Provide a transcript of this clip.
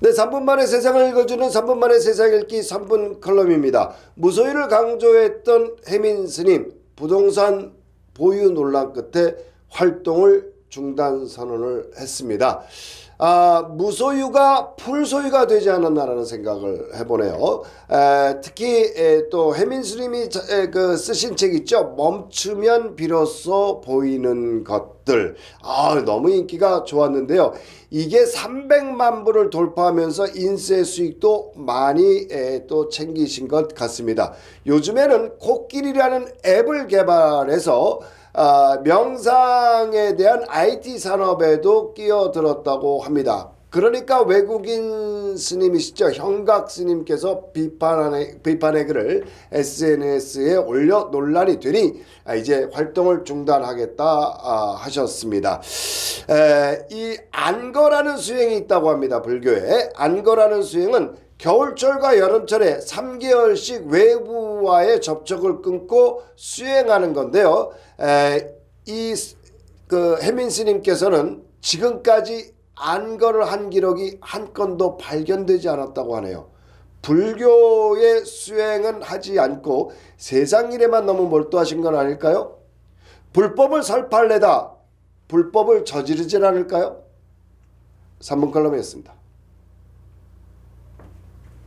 네, 3분 만에 세상을 읽어주는 3분 만에 세상 읽기 3분 컬럼입니다. 무소유를 강조했던 해민 스님 부동산 보유 논란 끝에 활동을 중단 선언을 했습니다. 아, 무소유가 풀소유가 되지 않았나라는 생각을 해보네요. 에, 특히 에, 또 해민 스님이 자- 에, 그 쓰신 책 있죠. 멈추면 비로소 보이는 것들. 아, 너무 인기가 좋았는데요. 이게 300만 부를 돌파하면서 인쇄 수익도 많이 에, 또 챙기신 것 같습니다. 요즘에는 코끼리라는 앱을 개발해서 아, 명상에 대한 IT 산업에도 끼어들었다고 합니다. 그러니까 외국인 스님이시죠 형각 스님께서 비판의 비판의 글을 SNS에 올려 논란이 되니 아, 이제 활동을 중단하겠다 아, 하셨습니다. 에, 이 안거라는 수행이 있다고 합니다. 불교에 안거라는 수행은 겨울철과 여름철에 3개월씩 외부와의 접촉을 끊고 수행하는 건데요. 에, 이그 해민 스님께서는 지금까지 안거를 한 기록이 한 건도 발견되지 않았다고 하네요. 불교의 수행은 하지 않고 세상 일에만 너무 몰두하신 건 아닐까요? 불법을 설파할래다 불법을 저지르질 않을까요? 3분 컬럼이었습니다.